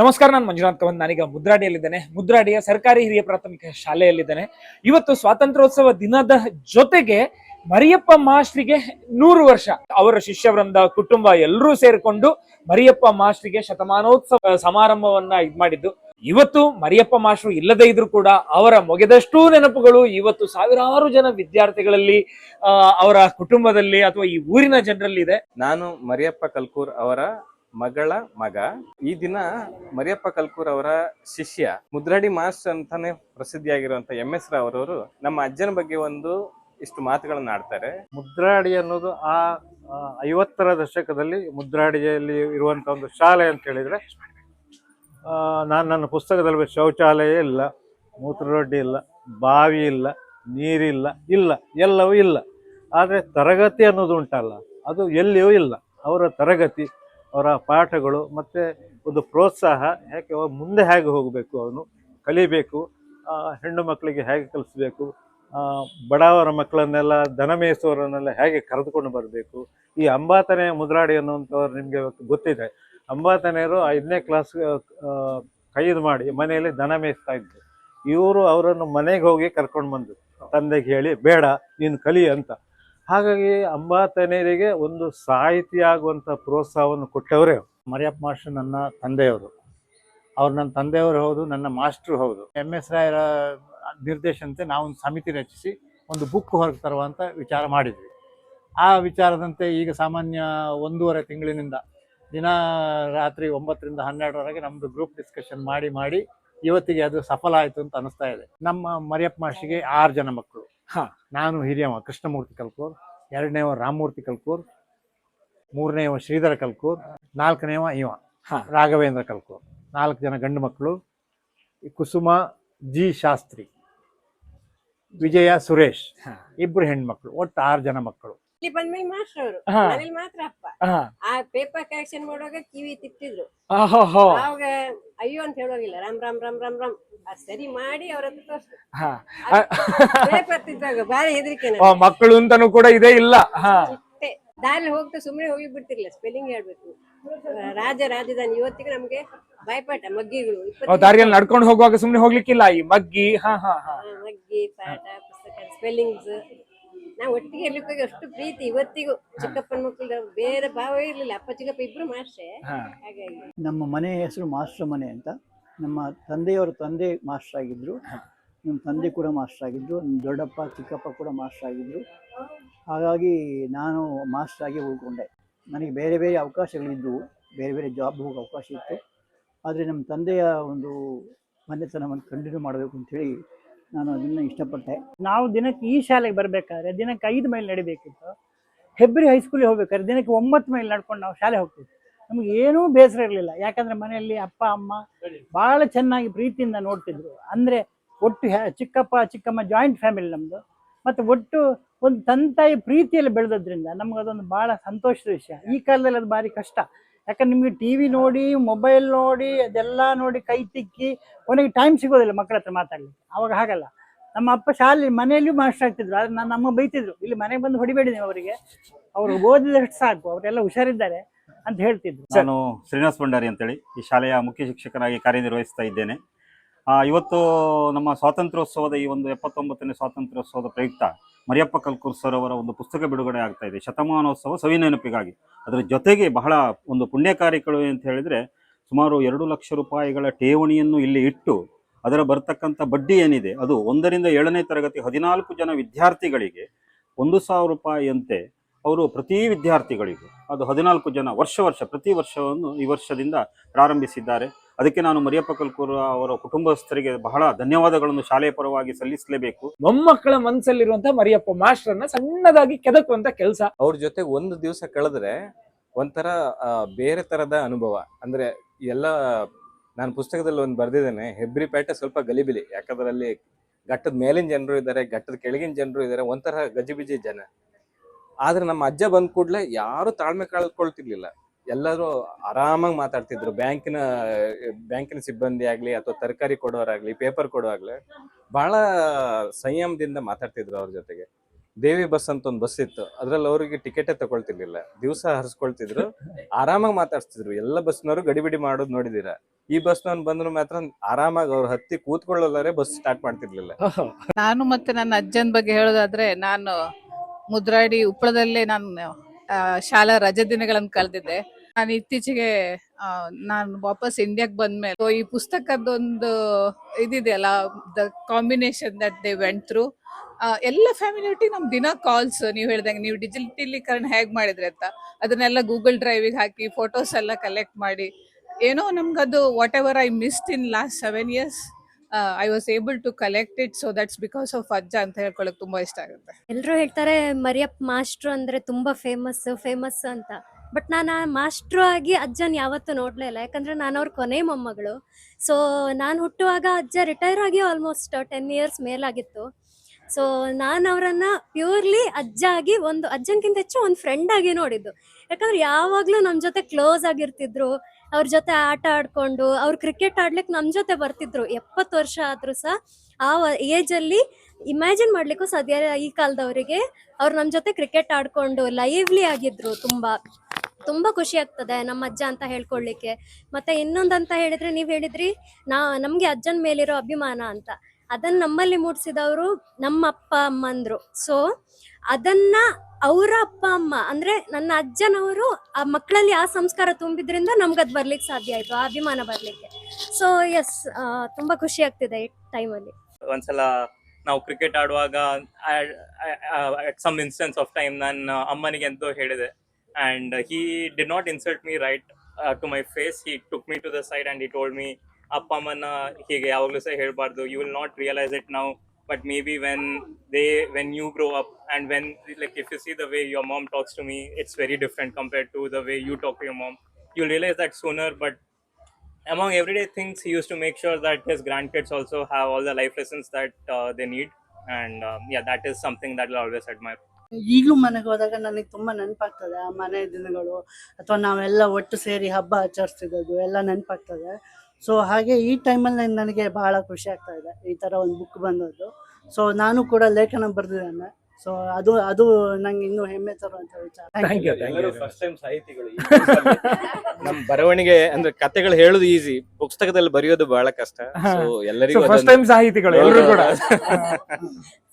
ನಮಸ್ಕಾರ, ನಾನು ಮಂಜುನಾಥ್ ಕವನ್ ನಾನೀಗ ಮುದ್ರಾಡಿಯಲ್ಲಿದ್ದೇನೆ. ಮುದ್ರಾಡಿಯ ಸರ್ಕಾರಿ ಹಿರಿಯ ಪ್ರಾಥಮಿಕ ಶಾಲೆಯಲ್ಲಿದ್ದೇನೆ. ಇವತ್ತು ಸ್ವಾತಂತ್ರ್ಯೋತ್ಸವ ದಿನದ ಜೊತೆಗೆ ಮರಿಯಪ್ಪ ಮಾಸ್ಟ್ರಿಗೆ ನೂರು ವರ್ಷ. ಅವರ ಶಿಷ್ಯವೃಂದ ಕುಟುಂಬ ಎಲ್ಲರೂ ಸೇರಿಕೊಂಡು ಮರಿಯಪ್ಪ ಮಾಸ್ಟ್ರಿಗೆ ಶತಮಾನೋತ್ಸವ ಸಮಾರಂಭವನ್ನ ಇದ್ ಮಾಡಿದ್ದು. ಇವತ್ತು ಮರಿಯಪ್ಪ ಮಾಸ್ಟ್ರು ಇಲ್ಲದೇ ಇದ್ರು ಕೂಡ ಅವರ ಮೊಗೆದಷ್ಟೂ ನೆನಪುಗಳು ಇವತ್ತು ಸಾವಿರಾರು ಜನ ವಿದ್ಯಾರ್ಥಿಗಳಲ್ಲಿ ಅವರ ಕುಟುಂಬದಲ್ಲಿ ಅಥವಾ ಈ ಊರಿನ ಜನರಲ್ಲಿ ಇದೆ. ನಾನು ಮರಿಯಪ್ಪ ಕಲ್ಕೂರ್ ಅವರ ಮಗಳ ಮಗ. ಈ ದಿನ ಮರಿಯಪ್ಪ ಕಲ್ಕೂರ್ ಅವರ ಶಿಷ್ಯ ಮುದ್ರಾಡಿ ಮಾಸ್ಟರ್ ಅಂತಾನೆ ಪ್ರಸಿದ್ಧಿಯಾಗಿರುವಂತ ಎಂ ಎಸ್ ರಾವ್ ಅವರವರು ನಮ್ಮ ಅಜ್ಜನ ಬಗ್ಗೆ ಒಂದು ಇಷ್ಟು ಮಾತುಗಳನ್ನ ಆಡ್ತಾರೆ. ಮುದ್ರಾಡಿ ಅನ್ನೋದು ಆ ಐವತ್ತರ ದಶಕದಲ್ಲಿ ಮುದ್ರಾಡಿಯಲ್ಲಿ ಇರುವಂತ ಒಂದು ಶಾಲೆ ಅಂತ ಹೇಳಿದ್ರೆ ನಾನು ನನ್ನ ಪುಸ್ತಕದಲ್ಲಿ ಶೌಚಾಲಯ ಇಲ್ಲ ಮೂತ್ರರೊಡ್ಡಿ ಇಲ್ಲ, ಬಾವಿ ಇಲ್ಲ, ನೀರಿಲ್ಲ, ಇಲ್ಲ, ಎಲ್ಲವೂ ಇಲ್ಲ. ಆದರೆ ತರಗತಿ ಅನ್ನೋದು ಉಂಟಲ್ಲ, ಅದು ಎಲ್ಲಿಯೂ ಇಲ್ಲ. ಅವರ ತರಗತಿ ಅವರ ಪಾಠಗಳು ಮತ್ತು ಒಂದು ಪ್ರೋತ್ಸಾಹ ಯಾಕೆ ಮುಂದೆ ಹೇಗೆ ಹೋಗಬೇಕು ಅವನು ಕಲಿಬೇಕು ಹೆಣ್ಣು ಮಕ್ಕಳಿಗೆ ಹೇಗೆ ಕಲಿಸ್ಬೇಕು ಬಡವರ ಮಕ್ಕಳನ್ನೆಲ್ಲ ದನ ಮೇಯಿಸುವವರನ್ನೆಲ್ಲ ಹೇಗೆ ಕರೆದುಕೊಂಡು ಬರಬೇಕು, ಈ ಅಂಬಾತನೆ ಮುದ್ರಾಡಿ ಅನ್ನುವಂಥವ್ರು ನಿಮಗೆ ಗೊತ್ತಿದೆ. ಅಂಬಾತನೆಯರು ಐದನೇ ಕ್ಲಾಸ್ ಕೈದು ಮಾಡಿ ಮನೆಯಲ್ಲಿ ದನ ಮೇಯಿಸ್ತಾ ಇದ್ದರು ಇವರು ಅವರನ್ನು ಮನೆಗೆ ಹೋಗಿ ಕರ್ಕೊಂಡು ಬಂದರು. ತಂದೆಗೆ ಹೇಳಿ, ಬೇಡ, ನೀನು ಕಲಿ ಅಂತ. ಹಾಗಾಗಿ ಅಂಬಾತನೇರಿಗೆ ಒಂದು ಸಾಹಿತಿ ಆಗುವಂಥ ಪ್ರೋತ್ಸಾಹವನ್ನು ಕೊಟ್ಟವರೇ ಮರಿಯಪ್ಪ ಮಾಸ್ಟರ್ ನನ್ನ ತಂದೆಯವರು. ಅವ್ರು ನನ್ನ ತಂದೆಯವರು ಹೌದು, ನನ್ನ ಮಾಸ್ಟ್ರು ಹೌದು. ಎಂ ಎಸ್ ರಾಯರ ನಿರ್ದೇಶನಂತೆ ನಾವು ಒಂದು ಸಮಿತಿ ರಚಿಸಿ ಒಂದು ಬುಕ್ ಹೊರಗೆ ತರುವಂತ ವಿಚಾರ ಮಾಡಿದ್ವಿ. ಆ ವಿಚಾರದಂತೆ ಈಗ ಸಾಮಾನ್ಯ ಒಂದೂವರೆ ತಿಂಗಳಿನಿಂದ ದಿನ ರಾತ್ರಿ ಒಂಬತ್ತರಿಂದ ಹನ್ನೆರಡರವರೆಗೆ ನಮ್ಮದು ಗ್ರೂಪ್ ಡಿಸ್ಕಷನ್ ಮಾಡಿ ಮಾಡಿ ಇವತ್ತಿಗೆ ಅದು ಸಫಲ ಆಯಿತು ಅಂತ ಅನಿಸ್ತಾ ಇದೆ. ನಮ್ಮ ಮರಿಯಪ್ಪ ಮಾಸ್ಟಿಗೆ ಆರು ಜನ ಮಕ್ಕಳು. ಹಾ. ನಾನು ಹಿರಿಯವ ಕೃಷ್ಣಮೂರ್ತಿ ಕಲ್ಕೂರ್ ಎರಡನೇವ ರಾಮಮೂರ್ತಿ ಕಲ್ಕೂರ್ ಮೂರನೇವ ಶ್ರೀಧರ ಕಲ್ಕೂರ್ ನಾಲ್ಕನೇವ ಇವ ಹಾ. ರಾಘವೇಂದ್ರ ಕಲ್ಕೂರ್ ನಾಲ್ಕು ಜನ ಗಂಡು ಮಕ್ಕಳು ಈ ಕುಸುಮ ಜಿ ಶಾಸ್ತ್ರಿ ವಿಜಯ ಸುರೇಶ್ ಇಬ್ಬರು ಹೆಣ್ಮಕ್ಳು ಒಟ್ಟು ಆರು ಜನ ಮಕ್ಕಳು ಇಲ್ಲಿ ಬಂದ್ಮೇಲೆ ಮಾಸ್ಟರ್ ಅವರು. ಮನೇಲಿ ಮಾತ್ರ ಅಪ್ಪ. ಆ ಪೇಪರ್ ಕರೆಕ್ಷನ್ ಮಾಡುವಾಗ ಕಿವಿ ತಿಪ್ಪಿದ್ರು. ಅವಾಗ ಅಯ್ಯೋ ಅಂತ ಹೇಳುವಾಗಿಲ್ಲ ರಾಮ್ ರಾಮ್ ರಾಮ್ ರಾಮ್ ರಾಮ್. ಸರಿ ಮಾಡಿ ಅವ್ರ ಹತ್ರ ಬಾರಿ ಹೆದರಿಕೆ ಮಕ್ಕಳು ಅಂತಾನು ಕೂಡ ಇದೇ ಇಲ್ಲ. ದಾರಿ ಹೋಗ್ತಾ ಸುಮ್ಮನೆ ಹೋಗಿ ಬಿಡ್ತಿರ್ಲಿಲ್ಲ ಸ್ಪೆಲ್ಲಿಂಗ್ ಹೇಳ್ಬೇಕು ರಾಜ ರಾಜಧಾನಿ. ಇವತ್ತಿಗೆ ನಮ್ಗೆ ಭಯಪಾಠ ಮಗ್ಗಿಗಳು. ದಾರಿಯಲ್ಲಿ ನಡ್ಕೊಂಡು ಹೋಗುವಾಗ ಸುಮ್ಮನೆ ಹೋಗ್ಲಿಕ್ಕಿಲ್ಲ. ಈ ಮಗ್ಗಿ ಹಾ ಹಾ ಹಾ. ಹಾ, ಮಗ್ಗಿ ಪಾಠ ಪುಸ್ತಕ ಸ್ಪೆಲ್ಲಿಂಗ್ಸ್ ನಾವು ಒಟ್ಟಿಗೆ ಇರ್ಲಿಕ್ಕೆ ಹೋಗಿ ಅಷ್ಟು ಪ್ರೀತಿ. ಇವತ್ತಿಗೂ ಚಿಕ್ಕಪ್ಪನ ಮಕ್ಕಳು ಬೇರೆ ಭಾವ ಇರ್ಲಿಲ್ಲ. ಅಪ್ಪ ಚಿಕ್ಕಪ್ಪ ಇಬ್ರು ಮಾಸ್ಟ್ರೆ ಹಾ. ಹಾಗಾಗಿ. ನಮ್ಮ ಮನೆ ಹೆಸರು ಮಾಸ್ಟರ್ ಮನೆ ಅಂತ. ನಮ್ಮ ತಂದೆಯವರು ತಂದೆ ಮಾಸ್ಟರ್ ಆಗಿದ್ರು. ನಮ್ಮ ತಂದೆ ಕೂಡ ಮಾಸ್ಟರ್ ಆಗಿದ್ರು. ನಮ್ಮ ದೊಡ್ಡಪ್ಪ ಚಿಕ್ಕಪ್ಪ ಕೂಡ ಮಾಸ್ಟರ್ ಆಗಿದ್ರು. ಹಾಗಾಗಿ ನಾನು ಮಾಸ್ಟರ್ ಆಗಿ ಉಳ್ಕೊಂಡೆ. ನನಗೆ ಬೇರೆ ಬೇರೆ ಅವಕಾಶಗಳಿದ್ದವು ಬೇರೆ ಬೇರೆ ಜಾಬ್ ಹೋಗೋ ಅವಕಾಶ ಇತ್ತು. ಆದರೆ ನಮ್ಮ ತಂದೆಯ ಒಂದು ಮನೆತನವನ್ನು ಕಂಟಿನ್ಯೂ ಮಾಡಬೇಕು ಅಂಥೇಳಿ ನಾನು ಅದನ್ನು ಇಷ್ಟಪಟ್ಟೆ. ನಾವು ದಿನಕ್ಕೆ ಈ ಶಾಲೆಗೆ ಬರಬೇಕಾದ್ರೆ ದಿನಕ್ಕೆ ಐದು ಮೈಲ್ ನಡಿಬೇಕಿತ್ತು. ಹೆಬ್ರಿ ಹೈಸ್ಕೂಲಿಗೆ ಹೋಗ್ಬೇಕಾದ್ರೆ ದಿನಕ್ಕೆ ಒಂಬತ್ತು ಮೈಲ್ ನಡ್ಕೊಂಡು ನಾವು ಶಾಲೆ ಹೋಗ್ತಿದ್ವಿ. ನಮಗೆ ಏನೂ ಬೇಸರ ಇರಲಿಲ್ಲ. ಯಾಕಂದ್ರೆ ಮನೆಯಲ್ಲಿ ಅಪ್ಪ, ಅಮ್ಮ ಭಾಳ ಚೆನ್ನಾಗಿ ಪ್ರೀತಿಯಿಂದ ನೋಡ್ತಿದ್ರು. ಅಂದರೆ ಒಟ್ಟು ಚಿಕ್ಕಪ್ಪ, ಚಿಕ್ಕಮ್ಮ ಜಾಯಿಂಟ್ ಫ್ಯಾಮಿಲಿ ನಮ್ಮದು ಮತ್ತು ಒಟ್ಟು ಒಂದು ತಂತಾಯಿ ಪ್ರೀತಿಯಲ್ಲಿ ಬೆಳೆದದ್ರಿಂದ ನಮ್ಗೆ ಅದೊಂದು ಭಾಳ ಸಂತೋಷದ ವಿಷಯ. ಈ ಕಾಲದಲ್ಲಿ ಅದು ಭಾರಿ ಕಷ್ಟ. ಯಾಕಂದ್ರೆ ನಿಮಗೆ ಟಿ ವಿ ನೋಡಿ ಮೊಬೈಲ್ ನೋಡಿ, ಅದೆಲ್ಲ ನೋಡಿ ಕೈ ತಿಕ್ಕಿ ಕೊನೆಗೆ ಟೈಮ್ ಸಿಗೋದಿಲ್ಲ ಮಕ್ಕಳ ಹತ್ರ ಮಾತಾಡ್ಲಿಕ್ಕೆ. ಅವಾಗ ಹಾಗಲ್ಲ. ನಮ್ಮ ಅಪ್ಪ ಶಾಲೆ, ಮನೆಯಲ್ಲಿಯೂ ಮಾಸ್ಟರ್ ಆಗ್ತಿದ್ರು. ಆದ್ರೆ ನಾನು ನಮ್ಮ ಬೈತಿದ್ರು, ಇಲ್ಲಿ ಮನೆಗೆ ಬಂದು ಹೊಡಿಬೇಡಿ ಅವರಿಗೆ. ಅವರು ಓದಿದಷ್ಟು ಸಾಕು, ಅವರೆಲ್ಲ ಹುಷಾರಿದ್ದಾರೆ ಅಂತ ಹೇಳ್ತಿದ್ರು. ನಾನು ಶ್ರೀನಿವಾಸ್ ಭಂಡಾರಿ ಅಂತೇಳಿ ಈ ಶಾಲೆಯ ಮುಖ್ಯ ಶಿಕ್ಷಕನಾಗಿ ಕಾರ್ಯನಿರ್ವಹಿಸ್ತಾ ಇದ್ದೇನೆ. ಇವತ್ತು ನಮ್ಮ ಸ್ವಾತಂತ್ರ್ಯೋತ್ಸವದ ಈ ಒಂದು ಎಪ್ಪತ್ತೊಂಬತ್ತನೇ ಸ್ವಾತಂತ್ರ್ಯೋತ್ಸವದ ಪ್ರಯುಕ್ತ ಮರಿಯಪ್ಪ ಕಲ್ಕೂರ್ ಸರ್ ಅವರ ಒಂದು ಪುಸ್ತಕ ಬಿಡುಗಡೆ ಆಗ್ತಾ ಇದೆ. ಶತಮಾನೋತ್ಸವ ಸವಿನೆನಪಿಗಾಗಿ ಅದರ ಜೊತೆಗೆ ಬಹಳ ಒಂದು ಪುಣ್ಯ ಕಾರ್ಯಗಳು ಅಂತ ಹೇಳಿದ್ರೆ ಸುಮಾರು ಎರಡು ಲಕ್ಷ ರೂಪಾಯಿಗಳ ಠೇವಣಿಯನ್ನು ಇಲ್ಲಿ ಇಟ್ಟು ಅದರ ಬರ್ತಕ್ಕಂಥ ಬಡ್ಡಿ ಏನಿದೆ, ಅದು ಒಂದರಿಂದ ಏಳನೇ ತರಗತಿ ಹದಿನಾಲ್ಕು ಜನ ವಿದ್ಯಾರ್ಥಿಗಳಿಗೆ ಒಂದು ಸಾವಿರ ರೂಪಾಯಿಯಂತೆ ಅವರು ಪ್ರತಿ ವಿದ್ಯಾರ್ಥಿಗಳಿಗೂ, ಅದು ಹದಿನಾಲ್ಕು ಜನ ವರ್ಷ ವರ್ಷ ಪ್ರತಿ ವರ್ಷವನ್ನು ಈ ವರ್ಷದಿಂದ ಪ್ರಾರಂಭಿಸಿದ್ದಾರೆ. ಅದಕ್ಕೆ ನಾನು ಮರಿಯಪ್ಪ ಕಲ್ಕೂರು ಅವರ ಕುಟುಂಬಸ್ಥರಿಗೆ ಬಹಳ ಧನ್ಯವಾದಗಳನ್ನು ಶಾಲೆಯ ಪರವಾಗಿ ಸಲ್ಲಿಸಲೇಬೇಕು. ಮೊಮ್ಮಕ್ಕಳ ಮನಸ್ಸಲ್ಲಿರುವಂತಹ ಮರಿಯಪ್ಪ ಮಾಸ್ಟರ್ನ ಸಣ್ಣದಾಗಿ ಕೆದಕುವಂತ ಕೆಲಸ. ಅವ್ರ ಜೊತೆ ಒಂದು ದಿವಸ ಕಳೆದ್ರೆ ಒಂಥರ ಆ, ಬೇರೆ ತರದ ಅನುಭವ. ಅಂದ್ರೆ ಎಲ್ಲ ನಾನು ಪುಸ್ತಕದಲ್ಲಿ ಒಂದು ಬರ್ದಿದ್ದೇನೆ ಹೆಬ್ರಿಪೇಟೆ ಸ್ವಲ್ಪ ಗಲಿಬಿಲಿ. ಯಾಕಂದ್ರೆ ಅಲ್ಲಿ ಘಟ್ಟದ ಮೇಲಿನ ಜನರು ಇದ್ದಾರೆ ಘಟ್ಟದ ಕೆಳಗಿನ ಜನರು ಇದ್ದಾರೆ ಒಂಥರ ಗಜಿಬಿಜಿ ಜನ. ಆದ್ರೆ ನಮ್ಮ ಅಜ್ಜ ಬಂದ ಕೂಡಲೇ ಯಾರು ತಾಳ್ಮೆ ಕಳ್ಕೊಳ್ತಿರ್ಲಿಲ್ಲ. ಎಲ್ಲರೂ ಆರಾಮಾಗಿ ಮಾತಾಡ್ತಿದ್ರು. ಬ್ಯಾಂಕಿನ ಬ್ಯಾಂಕಿನ ಸಿಬ್ಬಂದಿ ಆಗ್ಲಿ ಅಥವಾ ತರಕಾರಿ ಕೊಡೋರಾಗ್ಲಿ, ಪೇಪರ್ ಕೊಡೋವಾಗ್ಲಿ ಬಹಳ ಸಂಯಮದಿಂದ ಮಾತಾಡ್ತಿದ್ರು ಅವ್ರ ಜೊತೆಗೆ. ದೇವಿ ಬಸ್ ಅಂತ ಒಂದು ಬಸ್ ಇತ್ತು. ಅದ್ರಲ್ಲಿ ಅವರಿಗೆ ಟಿಕೆಟೇ ತಗೊಳ್ತಿರ್ಲಿಲ್ಲ. ದಿವಸ ಹರಿಸ್ಕೊಳ್ತಿದ್ರು. ಆರಾಮಾಗಿ ಮಾತಾಡ್ತಿದ್ರು ಎಲ್ಲ ಬಸ್ನವರು ಗಡಿಬಿಡಿ ಮಾಡೋದು ನೋಡಿದಿರ. ಈ ಬಸ್ನವ್ನು ಬಂದ್ರು ಮಾತ್ರ ಆರಾಮಾಗಿ ಅವ್ರು ಹತ್ತಿ ಕೂತ್ಕೊಳ್ಳೋದಾರೆ ಬಸ್ ಸ್ಟಾರ್ಟ್ ಮಾಡ್ತಿರ್ಲಿಲ್ಲ. ನಾನು ಮತ್ತೆ ನನ್ನ ಅಜ್ಜನ ಬಗ್ಗೆ ಹೇಳೋದಾದ್ರೆ ನಾನು ಮುದ್ರಾಡಿ ಉಪ್ಪಳದಲ್ಲೇ ನಾನು ಶಾಲಾ ರಜೆ ದಿನಗಳನ್ನು ಕಳೆದಿದ್ದೆ. ನಾನು ಇತ್ತೀಚೆಗೆ ನಾನು ವಾಪಸ್ ಇಂಡಿಯಾಕ್ ಬಂದ್ಮೇಲೆ ಈ ಪುಸ್ತಕದೊಂದು ಇದಿದೆಯಲ್ಲ the combination that they went through ಎಲ್ಲ ಫ್ಯಾಮಿಲಿ ಒಟ್ಟಿಗೆ ನಮ್ಮ ದಿನ ಕಾಲ್ಸ್ ನೀವು ಹೇಳ್ದಂಗೆ, ನೀವು ಡಿಜಿಟಲೀಕರಣ ಹೇಗೆ ಮಾಡಿದ್ರೆ ಅಂತ. ಅದನ್ನೆಲ್ಲ ಗೂಗಲ್ ಡ್ರೈವಿಗೆ ಹಾಕಿ ಫೋಟೋಸ್ ಎಲ್ಲ ಕಲೆಕ್ಟ್ ಮಾಡಿ. ಏನೋ ನಮ್ಗದು whatever I missed in last seven years I was able to collect it so that's because of ಅಜ್ಜ ಅಂತ ಹೇಳ್ಕೊಳಕ್ ತುಂಬಾ ಇಷ್ಟ ಆಗುತ್ತೆ. ಎಲ್ಲರೂ ಹೇಳ್ತಾರೆ, ಮರಿಯಪ್ಪ, ಮಾಸ್ಟ್ರು ಅಂದ್ರೆ ತುಂಬಾ ಫೇಮಸ್ ಫೇಮಸ್ ಅಂತ. ಬಟ್ ನಾನು ಆ ಮಾಸ್ಟ್ರು ಆಗಿ ಅಜ್ಜನ ಯಾವತ್ತೂ ನೋಡ್ಲೇ ಇಲ್ಲ. ಯಾಕಂದ್ರೆ ನಾನು ಅವ್ರ ಕೊನೆ ಮೊಮ್ಮಗಳು. ಸೊ ನಾನು ಹುಟ್ಟುವಾಗ ಅಜ್ಜ ರಿಟೈರ್ ಆಗಿ ಆಲ್ಮೋಸ್ಟ್ ಟೆನ್ ಇಯರ್ಸ್ ಮೇಲಾಗಿತ್ತು. ಸೊ ನಾನು ಅವರನ್ನ ಪ್ಯೂರ್ಲಿ ಅಜ್ಜ ಆಗಿ ಒಂದು ಅಜ್ಜನಕ್ಕಿಂತ ಹೆಚ್ಚು ಒಂದು ಫ್ರೆಂಡ್ ಆಗಿ ನೋಡಿದ್ದು. ಯಾಕಂದ್ರೆ ಯಾವಾಗಲೂ ನಮ್ಮ ಜೊತೆ ಕ್ಲೋಸ್ ಆಗಿರ್ತಿದ್ರು. ಅವ್ರ ಜೊತೆ ಆಟ ಆಡ್ಕೊಂಡು, ಅವ್ರ ಕ್ರಿಕೆಟ್ ಆಡ್ಲಿಕ್ಕೆ ನಮ್ಮ ಜೊತೆ ಬರ್ತಿದ್ರು. ಎಪ್ಪತ್ತು ವರ್ಷ ಆದ್ರೂ ಸಹ ಆ ಏಜಲ್ಲಿ ಇಮ್ಯಾಜಿನ್ ಮಾಡ್ಲಿಕ್ಕೂ ಸಾಧ್ಯ ಈ ಕಾಲದವರಿಗೆ ಅವ್ರು ನಮ್ಮ ಜೊತೆ ಕ್ರಿಕೆಟ್ ಆಡ್ಕೊಂಡು ಲೈವ್ಲಿ ಆಗಿದ್ರು ತುಂಬಾ. ತುಂಬಾ ಖುಷಿ ಆಗ್ತದೆ ನಮ್ಮ ಅಜ್ಜ ಅಂತ ಹೇಳ್ಕೊಳ್ಳಿಕ್ಕೆ ಮತ್ತೆ ಇನ್ನೊಂದಂತ ಹೇಳಿದ್ರೆ ನೀವ್ ಹೇಳಿದ್ರಿ, ನಾ, ನಮ್ಗೆ ಅಜ್ಜನ್ ಮೇಲಿರೋ ಅಭಿಮಾನ ಅಂತ. ಅದನ್ನ ನಮ್ಮಲ್ಲಿ ಮೂಡಿಸಿದವರು ನಮ್ಮ ಅಪ್ಪ ಅಮ್ಮಂದ್ರು ಸೊ ಅದನ್ನ ಅವರ ಅಪ್ಪ, ಅಮ್ಮ, ಅಂದ್ರೆ ನನ್ನ ಅಜ್ಜನವರು ಆ ಮಕ್ಕಳಲ್ಲಿ ಆ ಸಂಸ್ಕಾರ ತುಂಬಿದ್ರಿಂದ ನಮ್ಗದ್ ಬರ್ಲಿಕ್ಕೆ ಸಾಧ್ಯ ಆಯ್ತು, ಆ ಅಭಿಮಾನ ಬರ್ಲಿಕ್ಕೆ. ಸೊ ಎಸ್ ತುಂಬಾ ಖುಷಿ ಆಗ್ತಿದೆ ಈ ಟೈಮಲ್ಲಿ. ಒಂದ್ಸಲ ನಾವು ಕ್ರಿಕೆಟ್ ಆಡುವಾಗ ಸಮ್ ಇನ್ಸ್ಟೆನ್ಸ್ ಆಫ್ ಟೈಮ್ ನಾನು ಅಮ್ಮನಿಗೆ ಅಂತೂ ಹೇಳಿದೆ. and he did not insult me right to my face he took me to the side and he told me ಅಪ್ಪ ಅಮ್ಮನ ಹೀಗೆ ಯಾವಾಗಲೂ ಸಹ ಹೇಳ್ಬಾರ್ದು you will not realise it ನಾವು but maybe when they when you grow up and when like if you see the way your mom talks to me it's very different compared to the way you talk to your mom you realise that sooner but among everyday things he used to make sure that his grandkids also have all the life lessons that uh, they need and um, yeah that is something that i'll always admire ಈಗಲೂ ಮನೆಗೆ ಹೋದಾಗ ನನಗೆ ತುಂಬಾ ನೆನಪಾಗ್ತದೆ ಆ ಮನೆ ದಿನಗಳು ಅಥವಾ ನಾವೆಲ್ಲ ಒಟ್ಟು ಸೇರಿ ಹಬ್ಬ ಆಚರಿಸ್ತಿದ್ದದ್ದು ಎಲ್ಲ ನೆನಪಾಗ್ತದೆ. ಸೊ ಹಾಗೆ ಈ ಟೈಮಲ್ಲಿ ನನಗೆ ಬಹಳ ಖುಷಿ ಆಗ್ತಾ ಇದೆ ಈ ತರ ಒಂದು ಬುಕ್ ಬಂದದ್ದು. ಸೊ ನಾನು ಕೂಡ ಲೇಖನ ಬರೆದಿದ್ದೇನೆ. ಸೊ ಅದು ಅದು ನಂಗೆ ಇನ್ನು ಹೆಮ್ಮೆ ತರುವಂತ ವಿಚಾರ. Thank you thank you first time ಸಾಹಿತಿಗಳು ನಮ್ ಬರವಣಿಗೆ ಅಂದ್ರೆ ಕತೆಗಳು ಹೇಳೋದು ಈಸಿ ಪುಸ್ತಕದಲ್ಲಿ ಬರೆಯೋದು ಬಹಳ ಕಷ್ಟ. ಎಲ್ಲರಿಗೂ ಫಸ್ಟ್ ಟೈಮ್ ಸಾಹಿತಿಗಳು ಎಲ್ಲರೂ ಕೂಡ.